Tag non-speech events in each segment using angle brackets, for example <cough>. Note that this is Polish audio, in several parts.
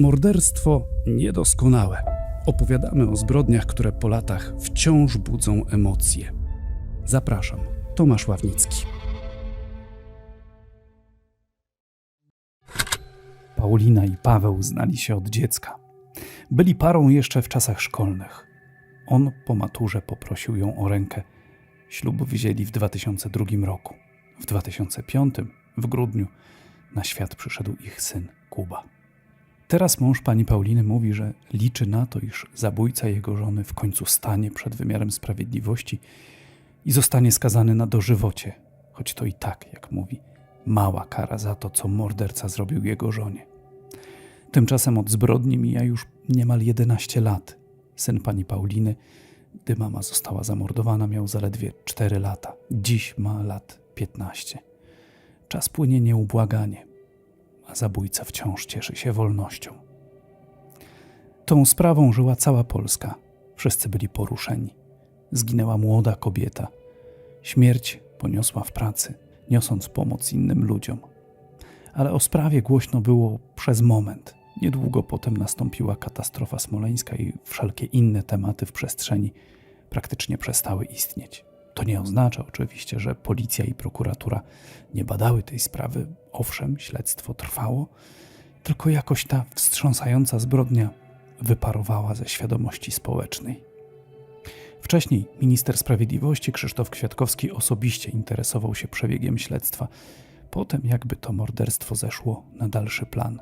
Morderstwo niedoskonałe. Opowiadamy o zbrodniach, które po latach wciąż budzą emocje. Zapraszam, Tomasz Ławnicki. Paulina i Paweł znali się od dziecka. Byli parą jeszcze w czasach szkolnych. On po maturze poprosił ją o rękę. Ślub wzięli w 2002 roku. W 2005, w grudniu, na świat przyszedł ich syn Kuba. Teraz mąż pani Pauliny mówi, że liczy na to, iż zabójca jego żony w końcu stanie przed wymiarem sprawiedliwości i zostanie skazany na dożywocie, choć to i tak, jak mówi, mała kara za to, co morderca zrobił jego żonie. Tymczasem od zbrodni mija już niemal 11 lat. Syn pani Pauliny, gdy mama została zamordowana, miał zaledwie 4 lata. Dziś ma lat 15. Czas płynie nieubłaganie, a zabójca wciąż cieszy się wolnością. Tą sprawą żyła cała Polska. Wszyscy byli poruszeni. Zginęła młoda kobieta. Śmierć poniosła w pracy, niosąc pomoc innym ludziom. Ale o sprawie głośno było przez moment. Niedługo potem nastąpiła katastrofa smoleńska i wszelkie inne tematy w przestrzeni praktycznie przestały istnieć. To nie oznacza oczywiście, że policja i prokuratura nie badały tej sprawy. Owszem, śledztwo trwało, tylko jakoś ta wstrząsająca zbrodnia wyparowała ze świadomości społecznej. Wcześniej minister sprawiedliwości Krzysztof Kwiatkowski osobiście interesował się przebiegiem śledztwa. Potem jakby to morderstwo zeszło na dalszy plan.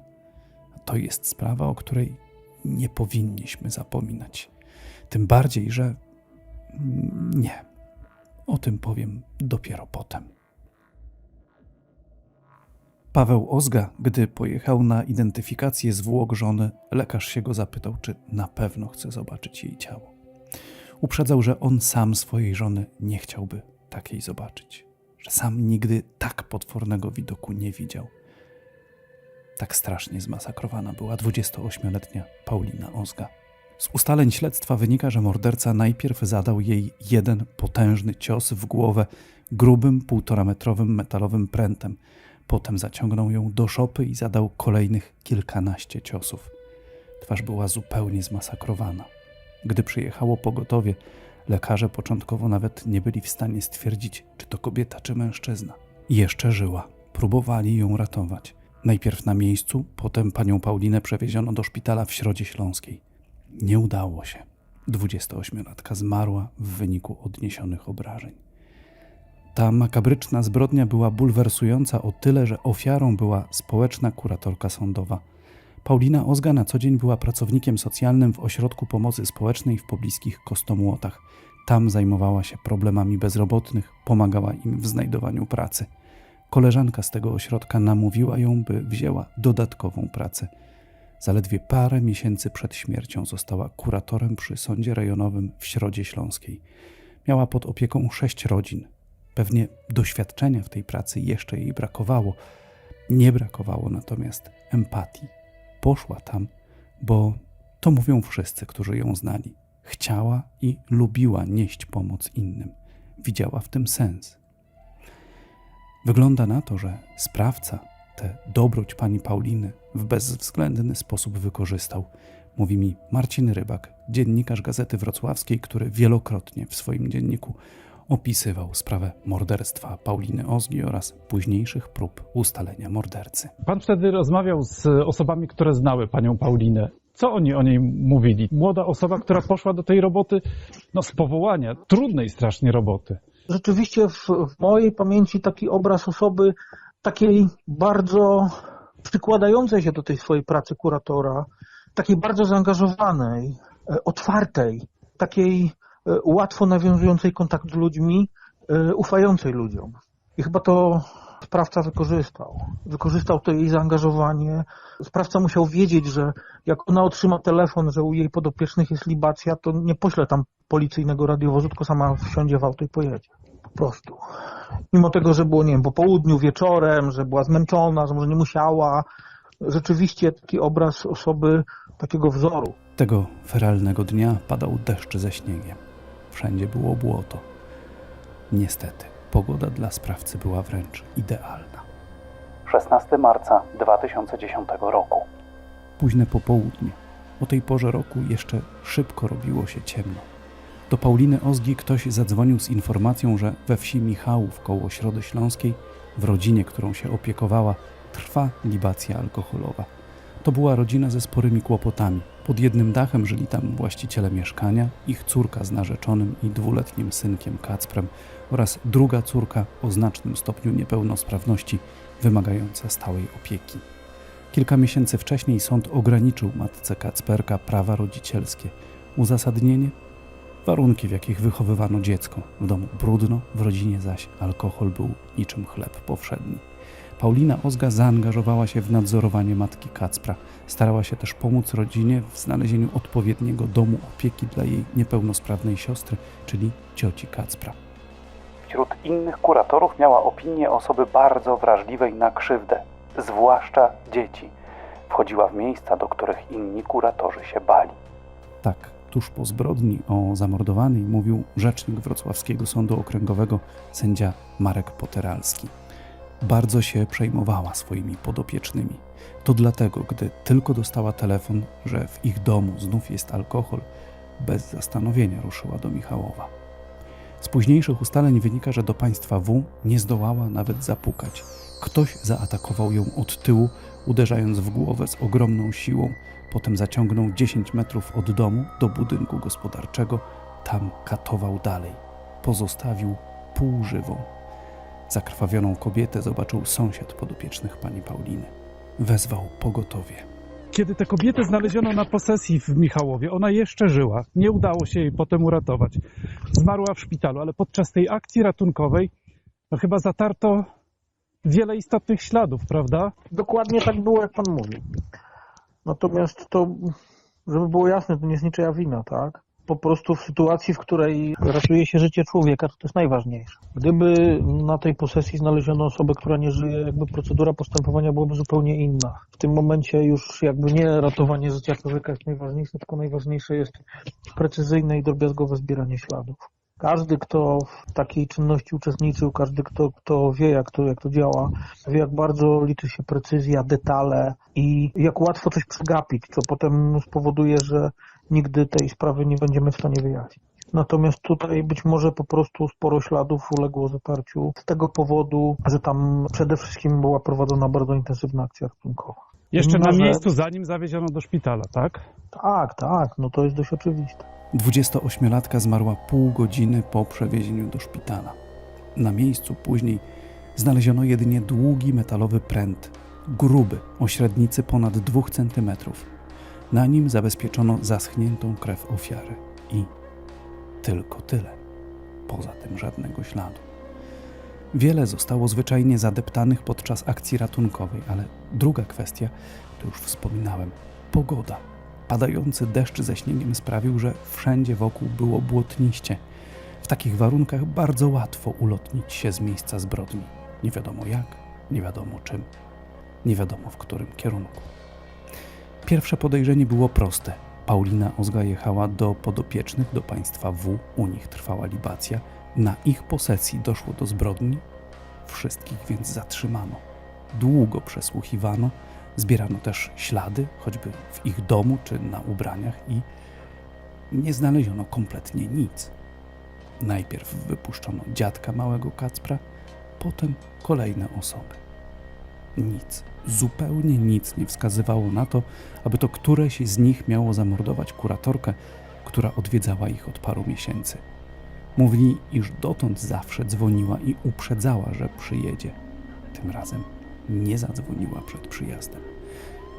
To jest sprawa, o której nie powinniśmy zapominać. Tym bardziej, że nie. O tym powiem dopiero potem. Paweł Ozga, gdy pojechał na identyfikację zwłok żony, lekarz się go zapytał, czy na pewno chce zobaczyć jej ciało. Uprzedzał, że on sam swojej żony nie chciałby takiej zobaczyć, że sam nigdy tak potwornego widoku nie widział. Tak strasznie zmasakrowana była 28-letnia Paulina Ozga. Z ustaleń śledztwa wynika, że morderca najpierw zadał jej jeden potężny cios w głowę grubym, półtorametrowym metalowym prętem. Potem zaciągnął ją do szopy i zadał kolejnych kilkanaście ciosów. Twarz była zupełnie zmasakrowana. Gdy przyjechało pogotowie, lekarze początkowo nawet nie byli w stanie stwierdzić, czy to kobieta, czy mężczyzna. Jeszcze żyła. Próbowali ją ratować. Najpierw na miejscu, potem panią Paulinę przewieziono do szpitala w Środzie Śląskiej. Nie udało się. 28-latka zmarła w wyniku odniesionych obrażeń. Ta makabryczna zbrodnia była bulwersująca o tyle, że ofiarą była społeczna kuratorka sądowa. Paulina Ozga na co dzień była pracownikiem socjalnym w ośrodku pomocy społecznej w pobliskich Kostomłotach. Tam zajmowała się problemami bezrobotnych, pomagała im w znajdowaniu pracy. Koleżanka z tego ośrodka namówiła ją, by wzięła dodatkową pracę. Zaledwie parę miesięcy przed śmiercią została kuratorem przy sądzie rejonowym w Środzie Śląskiej. Miała pod opieką sześć rodzin. Pewnie doświadczenia w tej pracy jeszcze jej brakowało. Nie brakowało natomiast empatii. Poszła tam, bo to mówią wszyscy, którzy ją znali. Chciała i lubiła nieść pomoc innym. Widziała w tym sens. Wygląda na to, że sprawca tę dobroć pani Pauliny w bezwzględny sposób wykorzystał. Mówi mi Marcin Rybak, dziennikarz Gazety Wrocławskiej, który wielokrotnie w swoim dzienniku opisywał sprawę morderstwa Pauliny Ozgi oraz późniejszych prób ustalenia mordercy. Pan wtedy rozmawiał z osobami, które znały panią Paulinę. Co oni o niej mówili? Młoda osoba, która poszła do tej roboty, no z powołania, trudnej strasznie roboty. Rzeczywiście w, w mojej pamięci taki obraz osoby takiej bardzo przykładającej się do tej swojej pracy kuratora, takiej bardzo zaangażowanej, e, otwartej, takiej e, łatwo nawiązującej kontakt z ludźmi, e, ufającej ludziom. I chyba to sprawca wykorzystał. Wykorzystał to jej zaangażowanie. Sprawca musiał wiedzieć, że jak ona otrzyma telefon, że u jej podopiecznych jest libacja, to nie pośle tam policyjnego radiowozu, tylko sama wsiądzie w auto i pojedzie. Po prostu. Mimo tego, że było, nie wiem, po południu, wieczorem, że była zmęczona, że może nie musiała. Rzeczywiście taki obraz osoby, takiego wzoru. Tego feralnego dnia padał deszcz ze śniegiem. Wszędzie było błoto. Niestety, pogoda dla sprawcy była wręcz idealna. 16 marca 2010 roku. późne popołudnie. O tej porze roku jeszcze szybko robiło się ciemno. Do Pauliny Ozgi ktoś zadzwonił z informacją, że we wsi Michałów koło Środy Śląskiej, w rodzinie, którą się opiekowała, trwa libacja alkoholowa. To była rodzina ze sporymi kłopotami. Pod jednym dachem żyli tam właściciele mieszkania, ich córka z narzeczonym i dwuletnim synkiem Kacprem oraz druga córka o znacznym stopniu niepełnosprawności, wymagająca stałej opieki. Kilka miesięcy wcześniej sąd ograniczył matce Kacperka prawa rodzicielskie. Uzasadnienie? Warunki, w jakich wychowywano dziecko. W domu brudno, w rodzinie zaś alkohol był niczym chleb powszedni. Paulina Ozga zaangażowała się w nadzorowanie matki Kacpra. Starała się też pomóc rodzinie w znalezieniu odpowiedniego domu opieki dla jej niepełnosprawnej siostry, czyli cioci Kacpra. Wśród innych kuratorów miała opinię osoby bardzo wrażliwej na krzywdę, zwłaszcza dzieci. Wchodziła w miejsca, do których inni kuratorzy się bali. Tak, tuż po zbrodni o zamordowanej mówił rzecznik Wrocławskiego Sądu Okręgowego sędzia Marek Poteralski. Bardzo się przejmowała swoimi podopiecznymi. To dlatego, gdy tylko dostała telefon, że w ich domu znów jest alkohol, bez zastanowienia ruszyła do Michałowa. Z późniejszych ustaleń wynika, że do państwa W nie zdołała nawet zapukać. Ktoś zaatakował ją od tyłu, uderzając w głowę z ogromną siłą. Potem zaciągnął 10 metrów od domu do budynku gospodarczego. Tam katował dalej. Pozostawił półżywą. Zakrwawioną kobietę zobaczył sąsiad podopiecznych pani Pauliny. Wezwał pogotowie. Kiedy tę kobietę znaleziono na posesji w Michałowie, ona jeszcze żyła. Nie udało się jej potem uratować. Zmarła w szpitalu, ale podczas tej akcji ratunkowej no chyba zatarto wiele istotnych śladów, prawda? Dokładnie tak było, jak pan mówił. Natomiast to, żeby było jasne, to nie jest niczyja wina, tak? Po prostu w sytuacji, w której ratuje się życie człowieka, to, jest najważniejsze. Gdyby na tej posesji znaleziono osobę, która nie żyje, jakby procedura postępowania byłaby zupełnie inna. W tym momencie już jakby nie ratowanie życia człowieka jest najważniejsze, tylko najważniejsze jest precyzyjne i drobiazgowe zbieranie śladów. Każdy, kto w takiej czynności uczestniczył, każdy, kto, kto wie, jak to, jak to działa, wie, jak bardzo liczy się precyzja, detale i jak łatwo coś przegapić, co potem spowoduje, że nigdy tej sprawy nie będziemy w stanie wyjaśnić. Natomiast tutaj być może po prostu sporo śladów uległo zatarciu z tego powodu, że tam przede wszystkim była prowadzona bardzo intensywna akcja ratunkowa. Jeszcze na miejscu, zanim zawieziono do szpitala, tak? Tak, tak, no to jest dość oczywiste. 28-latka zmarła pół godziny po przewiezieniu do szpitala. Na miejscu później znaleziono jedynie długi metalowy pręt, gruby, o średnicy ponad 2 cm. Na nim zabezpieczono zaschniętą krew ofiary i tylko tyle. Poza tym żadnego śladu. Wiele zostało zwyczajnie zadeptanych podczas akcji ratunkowej, ale druga kwestia, to już wspominałem, pogoda. Padający deszcz ze śniegiem sprawił, że wszędzie wokół było błotniście. W takich warunkach bardzo łatwo ulotnić się z miejsca zbrodni. Nie wiadomo jak, nie wiadomo czym, nie wiadomo w którym kierunku. Pierwsze podejrzenie było proste. Paulina Ozga jechała do podopiecznych, do państwa W, u nich trwała libacja. Na ich posesji doszło do zbrodni, wszystkich więc zatrzymano. Długo przesłuchiwano, zbierano też ślady, choćby w ich domu czy na ubraniach i nie znaleziono kompletnie nic. Najpierw wypuszczono dziadka małego Kacpra, potem kolejne osoby. Nic, zupełnie nic nie wskazywało na to, aby to któreś z nich miało zamordować kuratorkę, która odwiedzała ich od paru miesięcy. Mówili, iż dotąd zawsze dzwoniła i uprzedzała, że przyjedzie. Tym razem nie zadzwoniła przed przyjazdem.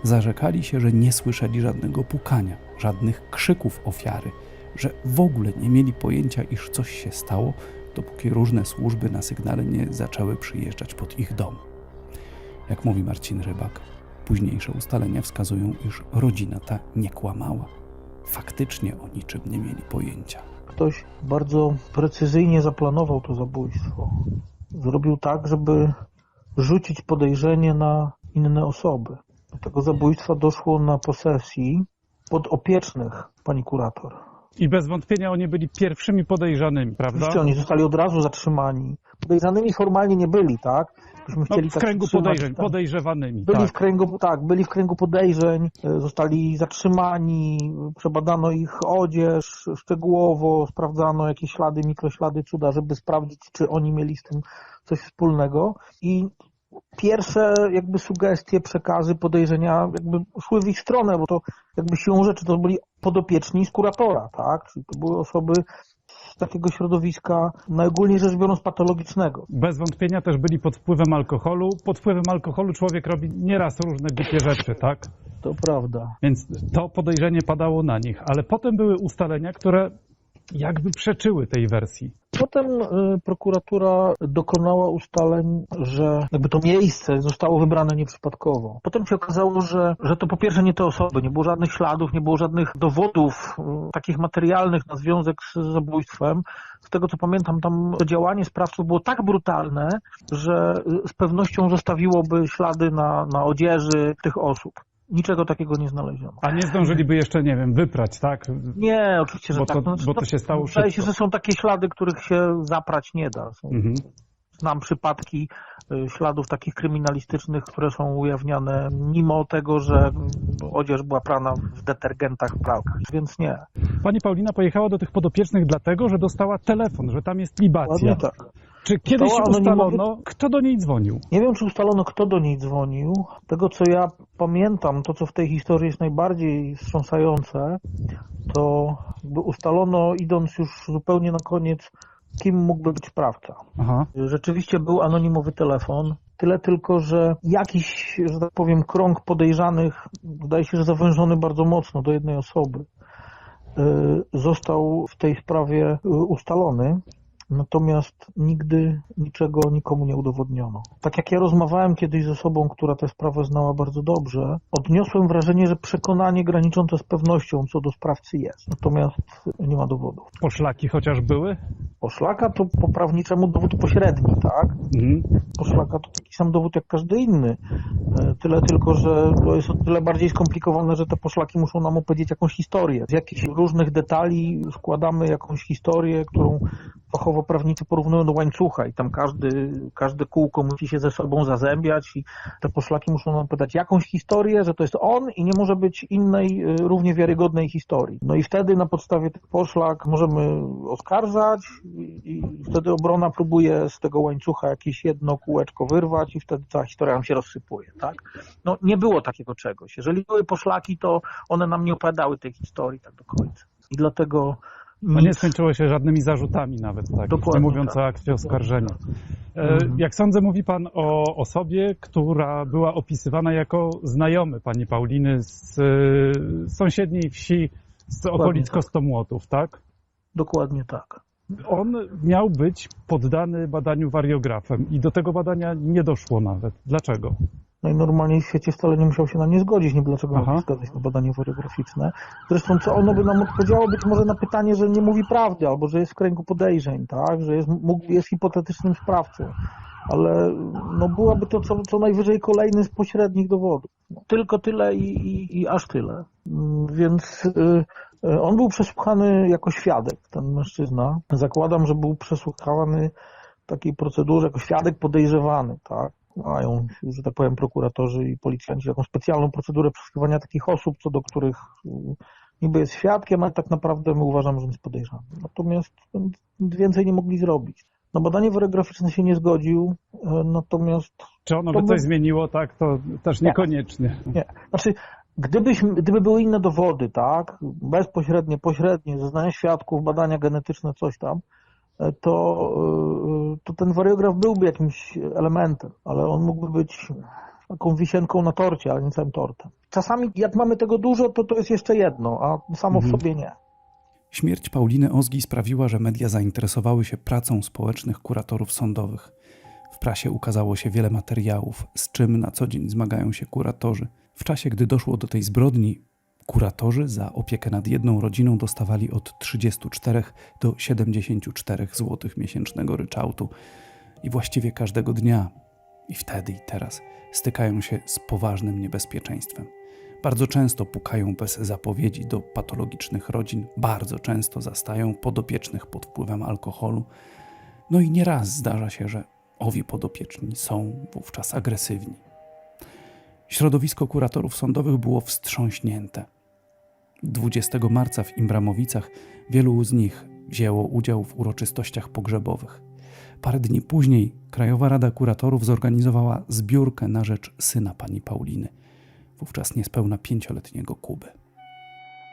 Zarzekali się, że nie słyszeli żadnego pukania, żadnych krzyków ofiary, że w ogóle nie mieli pojęcia, iż coś się stało, dopóki różne służby na sygnale nie zaczęły przyjeżdżać pod ich dom. Jak mówi Marcin Rybak, późniejsze ustalenia wskazują, iż rodzina ta nie kłamała. Faktycznie o niczym nie mieli pojęcia. Ktoś bardzo precyzyjnie zaplanował to zabójstwo. Zrobił tak, żeby rzucić podejrzenie na inne osoby. Do tego zabójstwa doszło na posesji podopiecznych pani kurator. I bez wątpienia oni byli pierwszymi podejrzanymi, prawda? Oczywiście oni zostali od razu zatrzymani. Podejrzanymi formalnie nie byli, tak? No, chcieli w tak kręgu podejrzeń, tak. podejrzewanymi. Byli tak. w kręgu, tak, byli w kręgu podejrzeń, e, zostali zatrzymani, przebadano ich odzież szczegółowo, sprawdzano jakieś ślady, mikroślady, cuda, żeby sprawdzić, czy oni mieli z tym coś wspólnego. I pierwsze jakby sugestie, przekazy, podejrzenia jakby szły w ich stronę, bo to jakby siłą rzeczy to byli podopieczni z kuratora, tak? Czyli to były osoby takiego środowiska, najogólniej rzecz biorąc, patologicznego. Bez wątpienia też byli pod wpływem alkoholu. Pod wpływem alkoholu człowiek robi nieraz różne głupie rzeczy, tak? To prawda. Więc to podejrzenie padało na nich. Ale potem były ustalenia, które jakby przeczyły tej wersji. Potem y, prokuratura dokonała ustaleń, że jakby to miejsce zostało wybrane nieprzypadkowo. Potem się okazało, że, że to po pierwsze nie te osoby, nie było żadnych śladów, nie było żadnych dowodów y, takich materialnych na związek z zabójstwem. Z tego co pamiętam, tam działanie sprawców było tak brutalne, że y, z pewnością zostawiłoby ślady na, na odzieży tych osób. Niczego takiego nie znaleziono. A nie zdążyliby jeszcze, nie wiem, wyprać, tak? Nie, oczywiście, że Bo tak. to- bo to się stało Wydaje się, że są takie ślady, których się zaprać nie da. Są Mhm. Znam przypadki y, śladów takich kryminalistycznych, które są ujawniane mimo tego, że odzież była prana w detergentach, w pralkach, więc nie. Pani Paulina pojechała do tych podopiecznych dlatego, że dostała telefon, że tam jest libacja. Ładnie tak. Czy kiedyś ustalono, kto do niej dzwonił? Nie wiem, czy ustalono, kto do niej dzwonił. Tego, co ja pamiętam, to, co w tej historii jest najbardziej wstrząsające, to ustalono, idąc już zupełnie na koniec, kim mógłby być sprawca. Aha. Rzeczywiście był anonimowy telefon. Tyle tylko, że jakiś, że tak powiem, krąg podejrzanych, wydaje się, że zawężony bardzo mocno do jednej osoby, y, został w tej sprawie y, ustalony. Natomiast nigdy niczego nikomu nie udowodniono. Tak jak ja rozmawiałem kiedyś z osobą, która tę sprawę znała bardzo dobrze, odniosłem wrażenie, że przekonanie graniczące z pewnością co do sprawcy jest. Natomiast nie ma dowodów. Poszlaki chociaż były? Poszlaka to po prawniczemu dowód pośredni, tak? Mhm. poszlaka to taki sam dowód jak każdy inny. E, Tyle tylko, że to jest o tyle bardziej skomplikowane, że te poszlaki muszą nam opowiedzieć jakąś historię. Z jakichś różnych detali składamy jakąś historię, którą fachowo prawnicy porównują do łańcucha i tam każdy, każde kółko musi się ze sobą zazębiać i te poszlaki muszą nam podać jakąś historię, że to jest on i nie może być innej, e, równie wiarygodnej historii. No i wtedy na podstawie tych poszlak możemy oskarżać i, i wtedy obrona próbuje z tego łańcucha jakieś jedno kółeczko wyrwać i wtedy cała historia nam się rozsypuje, tak? No nie było takiego czegoś. Jeżeli były poszlaki, to one nam nie opowiadały tej historii tak do końca. I dlatego No nie nic- skończyło się żadnymi zarzutami nawet, tak? nie Dokładnie mówiąc tak. o akcie oskarżenia. E, Mhm. Jak sądzę, mówi Pan o osobie, która była opisywana jako znajomy Pani Pauliny z e, sąsiedniej wsi, z okolic tak. Kostomłotów, tak? Dokładnie tak. On miał być poddany badaniu wariografem i do tego badania nie doszło nawet. Dlaczego? Najnormalniej w świecie wcale nie musiał się na nie zgodzić, nie dlaczego Aha. miał zgadzać na badanie wariograficzne. Zresztą co ono by nam odpowiedziało być może na pytanie, że nie mówi prawdy, albo że jest w kręgu podejrzeń, tak, że jest, mógł, jest hipotetycznym sprawcą. Ale no byłaby to co, co najwyżej kolejny z pośrednich dowodów. No, tylko tyle i, i, i aż tyle. Mm, Więc y, y, on był przesłuchany jako świadek, ten mężczyzna. Zakładam, że był przesłuchany w takiej procedurze jako świadek podejrzewany, tak mają, że tak powiem, prokuratorzy i policjanci taką specjalną procedurę przesłuchiwania takich osób, co do których y, niby jest świadkiem, ale tak naprawdę my uważamy, że on jest podejrzany. Natomiast y, więcej nie mogli zrobić. Na badanie wariograficzne się nie zgodził, y, natomiast Czy ono by by- coś zmieniło, tak? To też Nie. niekoniecznie. nie. Znaczy, gdybyśmy, gdyby były inne dowody, tak, bezpośrednie, pośrednie, zeznania świadków, badania genetyczne, coś tam, e, to, e, to ten wariograf byłby jakimś elementem, ale on mógłby być taką wisienką na torcie, ale nie całym tortem. Czasami jak mamy tego dużo, to to jest jeszcze jedno, a samo w Mhm. sobie nie. Śmierć Pauliny Ozgi sprawiła, że media zainteresowały się pracą społecznych kuratorów sądowych. W prasie ukazało się wiele materiałów, z czym na co dzień zmagają się kuratorzy. W czasie, gdy doszło do tej zbrodni, kuratorzy za opiekę nad jedną rodziną dostawali od 34 do 74 zł miesięcznego ryczałtu. I właściwie każdego dnia I wtedy i teraz stykają się z poważnym niebezpieczeństwem. Bardzo często pukają bez zapowiedzi do patologicznych rodzin, bardzo często zastają podopiecznych pod wpływem alkoholu. No i nieraz zdarza się, że owi podopieczni są wówczas agresywni. Środowisko kuratorów sądowych było wstrząśnięte. 20 marca w Imbramowicach wielu z nich wzięło udział w uroczystościach pogrzebowych. Parę dni później Krajowa Rada Kuratorów zorganizowała zbiórkę na rzecz syna pani Pauliny, wówczas niespełna pięcioletniego Kuby.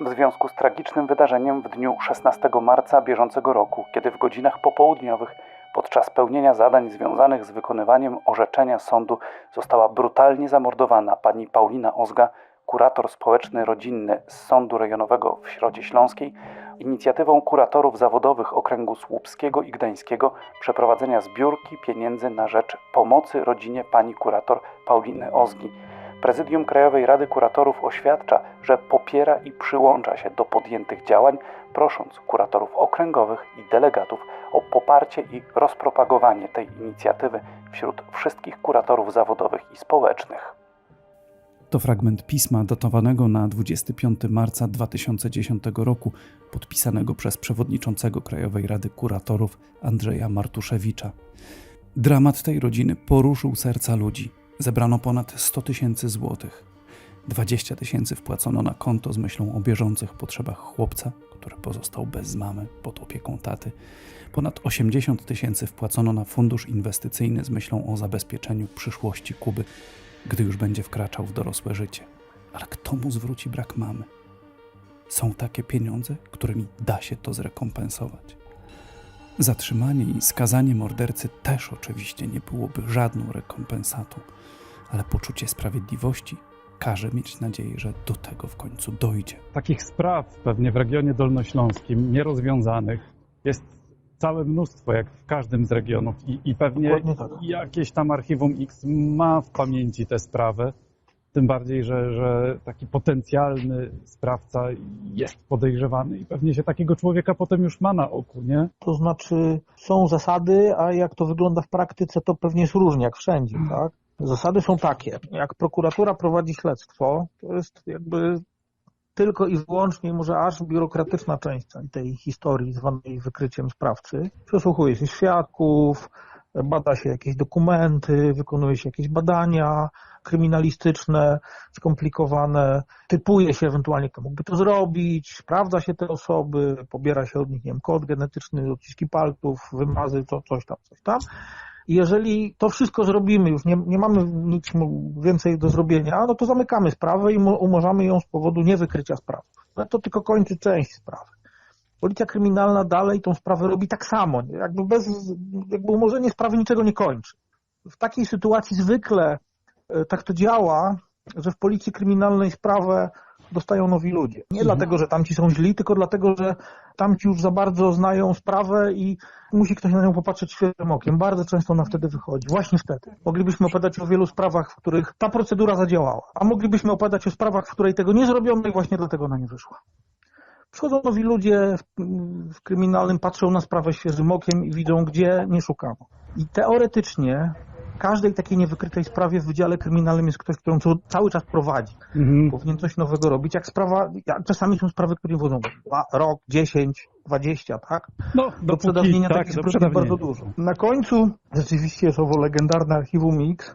W związku z tragicznym wydarzeniem w dniu 16 marca bieżącego roku, kiedy w godzinach popołudniowych podczas pełnienia zadań związanych z wykonywaniem orzeczenia sądu została brutalnie zamordowana pani Paulina Ozga, kurator społeczny rodzinny z Sądu Rejonowego w Środzie Śląskiej, inicjatywą kuratorów zawodowych okręgu słupskiego i gdańskiego przeprowadzenia zbiórki pieniędzy na rzecz pomocy rodzinie pani kurator Pauliny Ozgi. Prezydium Krajowej Rady Kuratorów oświadcza, że popiera i przyłącza się do podjętych działań, prosząc kuratorów okręgowych i delegatów o poparcie i rozpropagowanie tej inicjatywy wśród wszystkich kuratorów zawodowych i społecznych. To fragment pisma datowanego na 25 marca 2010 roku, podpisanego przez przewodniczącego Krajowej Rady Kuratorów Andrzeja Martuszewicza. Dramat tej rodziny poruszył serca ludzi. Zebrano ponad 100 tysięcy złotych. 20 tysięcy wpłacono na konto z myślą o bieżących potrzebach chłopca, który pozostał bez mamy pod opieką taty. Ponad 80 tysięcy wpłacono na fundusz inwestycyjny z myślą o zabezpieczeniu przyszłości Kuby, gdy już będzie wkraczał w dorosłe życie. Ale kto mu zwróci brak mamy? Są takie pieniądze, którymi da się to zrekompensować. Zatrzymanie i skazanie mordercy też oczywiście nie byłoby żadną rekompensatą, ale poczucie sprawiedliwości każe mieć nadzieję, że do tego w końcu dojdzie. Takich spraw pewnie w regionie dolnośląskim nierozwiązanych jest całe mnóstwo, jak w każdym z regionów i, i pewnie tak. jakieś tam Archiwum X ma w pamięci tę sprawę. Tym bardziej, że, że taki potencjalny sprawca jest podejrzewany i pewnie się takiego człowieka potem już ma na oku, nie? To znaczy są zasady, a jak to wygląda w praktyce, to pewnie jest różnie, jak wszędzie, tak? Zasady są takie. Jak prokuratura prowadzi śledztwo, to jest jakby tylko i wyłącznie, może aż biurokratyczna część tej historii zwanej wykryciem sprawcy. Przesłuchuje się świadków, bada się jakieś dokumenty, wykonuje się jakieś badania kryminalistyczne, skomplikowane, typuje się ewentualnie, kto mógłby to zrobić, sprawdza się te osoby, pobiera się od nich, nie wiem, kod genetyczny, odciski palców, wymazy, co, coś tam, coś tam. I jeżeli to wszystko zrobimy, już nie, nie mamy nic więcej do zrobienia, no to zamykamy sprawę i mo- umorzamy ją z powodu niewykrycia sprawy. Ale to tylko kończy część sprawy. Policja kryminalna dalej tą sprawę robi tak samo, jakby bez, jakby umorzenie sprawy niczego nie kończy. W takiej sytuacji zwykle e, tak to działa, że w policji kryminalnej sprawę dostają nowi ludzie. Nie dlatego, że tamci są źli, tylko dlatego, że tamci już za bardzo znają sprawę i musi ktoś na nią popatrzeć świeżym okiem. Bardzo często ona wtedy wychodzi. Właśnie wtedy. Moglibyśmy opowiadać o wielu sprawach, w których ta procedura zadziałała, a moglibyśmy opowiadać o sprawach, w której tego nie zrobiono i właśnie dlatego ona nie wyszła. Przychodzą nowi ludzie w, w kryminalnym, patrzą na sprawę świeżym okiem i widzą, gdzie nie szukano. I teoretycznie każdej takiej niewykrytej sprawie w Wydziale Kryminalnym jest ktoś, którą cały czas prowadzi Mhm. powinien coś nowego robić. Jak sprawa, czasami są sprawy, które dwa, rok, 10, 20, tak? No, Do dopóki- przedawnienia tak, takich do spraw bardzo dużo. Na końcu rzeczywiście jest owo legendarne archiwum X,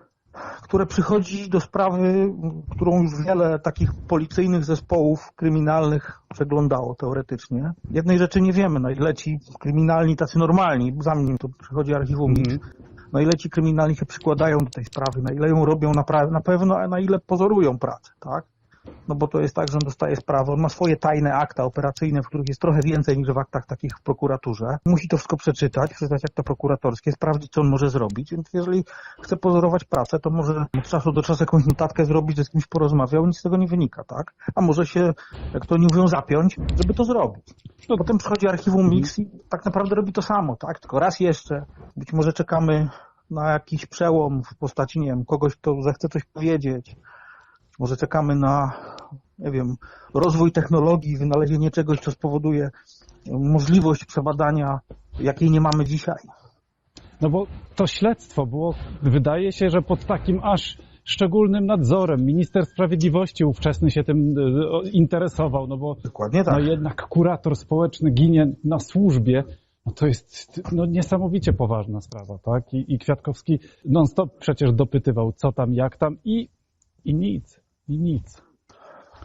które przychodzi do sprawy, którą już wiele takich policyjnych zespołów kryminalnych przeglądało teoretycznie. Jednej rzeczy nie wiemy, na ile ci kryminalni, tacy normalni, zanim to przychodzi archiwum X, Mhm. Na ile ci kryminalni się przykładają do tej sprawy, na ile ją robią na, na pewno, a na ile pozorują pracę, tak? No bo to jest tak, że on dostaje sprawę, on ma swoje tajne akta operacyjne, w których jest trochę więcej niż w aktach takich w prokuraturze. Musi to wszystko przeczytać, przeczytać akta prokuratorskie, sprawdzić, co on może zrobić, więc jeżeli chce pozorować pracę, to może od czasu do czasu jakąś notatkę zrobić, że z kimś porozmawiał, nic z tego nie wynika, tak? A może się, jak to oni mówią, zapiąć, żeby to zrobić. No, potem przychodzi archiwum Mix i tak naprawdę robi to samo, tak? Tylko raz jeszcze, być może czekamy na jakiś przełom w postaci, nie wiem, kogoś, kto zechce coś powiedzieć. Może czekamy na, nie wiem, rozwój technologii, wynalezienie czegoś, co spowoduje możliwość przebadania, jakiej nie mamy dzisiaj. No bo to śledztwo było, wydaje się, że pod takim aż szczególnym nadzorem. Minister Sprawiedliwości ówczesny się tym e, o, interesował, no bo Dokładnie tak. no jednak kurator społeczny ginie na służbie. No to jest no, niesamowicie poważna sprawa, tak? I, I Kwiatkowski non-stop przecież dopytywał, co tam, jak tam i, i nic, i nic.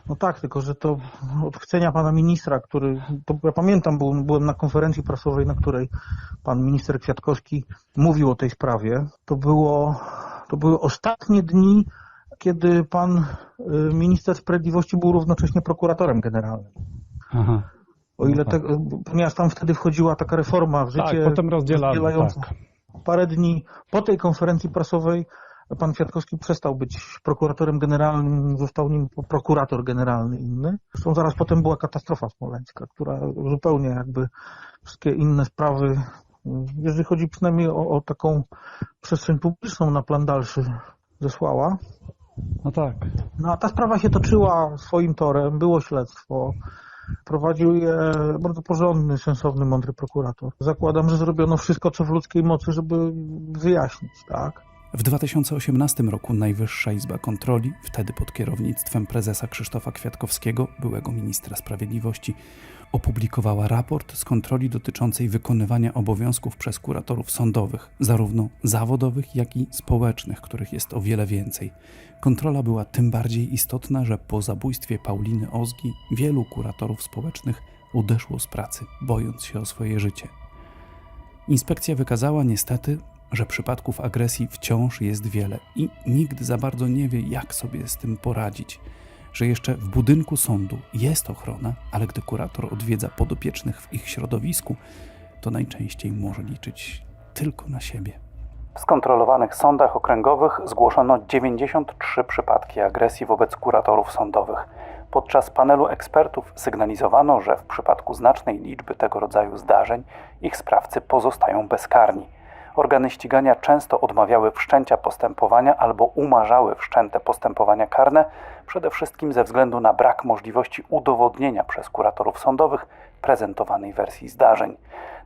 No tak, tylko że to od chcenia pana ministra, który, to ja pamiętam, byłem, byłem na konferencji prasowej, na której pan minister Kwiatkowski mówił o tej sprawie. To było, to były ostatnie dni, kiedy pan y, minister sprawiedliwości był równocześnie prokuratorem generalnym. Aha. O ile No tak. ponieważ tam wtedy wchodziła taka reforma w Tak, życie potem rozdzielano, rozdzielająca. tak. Parę dni po tej konferencji prasowej pan Kwiatkowski przestał być prokuratorem generalnym, został nim prokurator generalny inny. Zresztą zaraz potem była katastrofa smoleńska, która zupełnie jakby wszystkie inne sprawy, jeżeli chodzi przynajmniej o, o taką przestrzeń publiczną na plan dalszy, zesłała. No tak. No a ta sprawa się toczyła swoim torem, było śledztwo. Prowadził je bardzo porządny, sensowny, mądry prokurator. Zakładam, że zrobiono wszystko, co w ludzkiej mocy, żeby wyjaśnić, tak? W 2018 roku Najwyższa Izba Kontroli, wtedy pod kierownictwem prezesa Krzysztofa Kwiatkowskiego, byłego ministra sprawiedliwości, opublikowała raport z kontroli dotyczącej wykonywania obowiązków przez kuratorów sądowych, zarówno zawodowych, jak i społecznych, których jest o wiele więcej. Kontrola była tym bardziej istotna, że po zabójstwie Pauliny Ozgi wielu kuratorów społecznych odeszło z pracy, bojąc się o swoje życie. Inspekcja wykazała niestety, że przypadków agresji wciąż jest wiele i nikt za bardzo nie wie, jak sobie z tym poradzić. Że jeszcze w budynku sądu jest ochrona, ale gdy kurator odwiedza podopiecznych w ich środowisku, to najczęściej może liczyć tylko na siebie. W skontrolowanych sądach okręgowych zgłoszono 93 przypadki agresji wobec kuratorów sądowych. Podczas panelu ekspertów sygnalizowano, że w przypadku znacznej liczby tego rodzaju zdarzeń ich sprawcy pozostają bezkarni. Organy ścigania często odmawiały wszczęcia postępowania albo umarzały wszczęte postępowania karne, przede wszystkim ze względu na brak możliwości udowodnienia przez kuratorów sądowych prezentowanej wersji zdarzeń.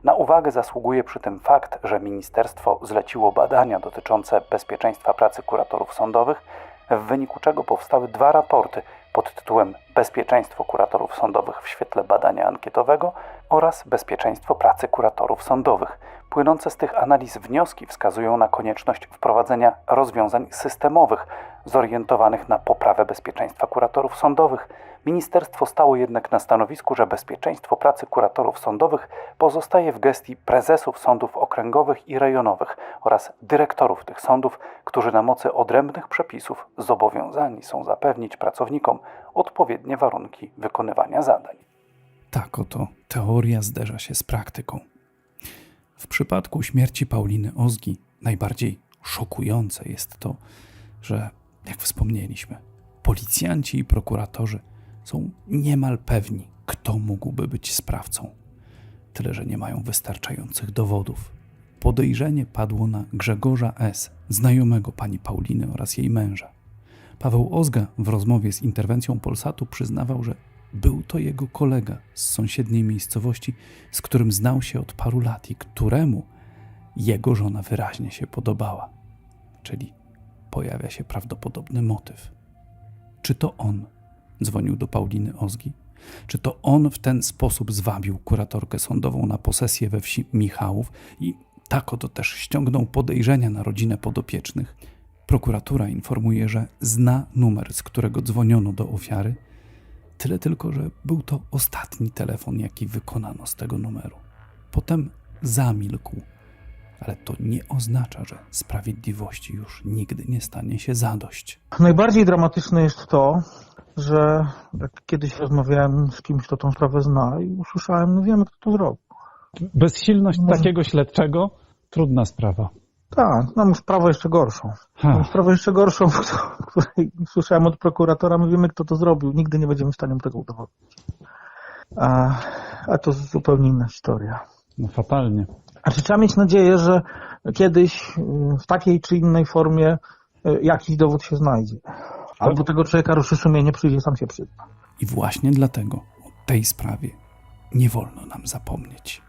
Na uwagę zasługuje przy tym fakt, że ministerstwo zleciło badania dotyczące bezpieczeństwa pracy kuratorów sądowych, w wyniku czego powstały dwa raporty pod tytułem Bezpieczeństwo kuratorów sądowych w świetle badania ankietowego oraz Bezpieczeństwo pracy kuratorów sądowych. Płynące z tych analiz wnioski wskazują na konieczność wprowadzenia rozwiązań systemowych zorientowanych na poprawę bezpieczeństwa kuratorów sądowych. Ministerstwo stało jednak na stanowisku, że bezpieczeństwo pracy kuratorów sądowych pozostaje w gestii prezesów sądów okręgowych i rejonowych oraz dyrektorów tych sądów, którzy na mocy odrębnych przepisów zobowiązani są zapewnić pracownikom odpowiednie warunki wykonywania zadań. Tak oto teoria zderza się z praktyką. W przypadku śmierci Pauliny Ozgi najbardziej szokujące jest to, że, jak wspomnieliśmy, policjanci i prokuratorzy są niemal pewni, kto mógłby być sprawcą. Tyle, że nie mają wystarczających dowodów. Podejrzenie padło na Grzegorza S., znajomego pani Pauliny oraz jej męża. Paweł Ozga w rozmowie z interwencją Polsatu przyznawał, że był to jego kolega z sąsiedniej miejscowości, z którym znał się od paru lat i któremu jego żona wyraźnie się podobała. Czyli pojawia się prawdopodobny motyw. Czy to on dzwonił do Pauliny Ozgi? Czy to on w ten sposób zwabił kuratorkę sądową na posesję we wsi Michałów i tak oto też ściągnął podejrzenia na rodzinę podopiecznych? Prokuratura informuje, że zna numer, z którego dzwoniono do ofiary, tyle tylko, że był to ostatni telefon, jaki wykonano z tego numeru. Potem zamilkł, ale to nie oznacza, że sprawiedliwości już nigdy nie stanie się zadość. Najbardziej dramatyczne jest to, że jak kiedyś rozmawiałem z kimś, kto tą sprawę zna i usłyszałem, no wiemy, kto to zrobił. Bezsilność Może- takiego śledczego, trudna sprawa. Tak, mam sprawę jeszcze gorszą. Mam Ha. sprawę jeszcze gorszą, <laughs> w której słyszałem od prokuratora, my wiemy, kto to zrobił. Nigdy nie będziemy w stanie tego udowodnić. A, a to zupełnie inna historia. No fatalnie. A czy trzeba mieć nadzieję, że kiedyś y, w takiej czy innej formie y, jakiś dowód się znajdzie? Albo tego człowieka ruszy sumienie, przyjdzie, sam się przyzna. I właśnie dlatego o tej sprawie nie wolno nam zapomnieć.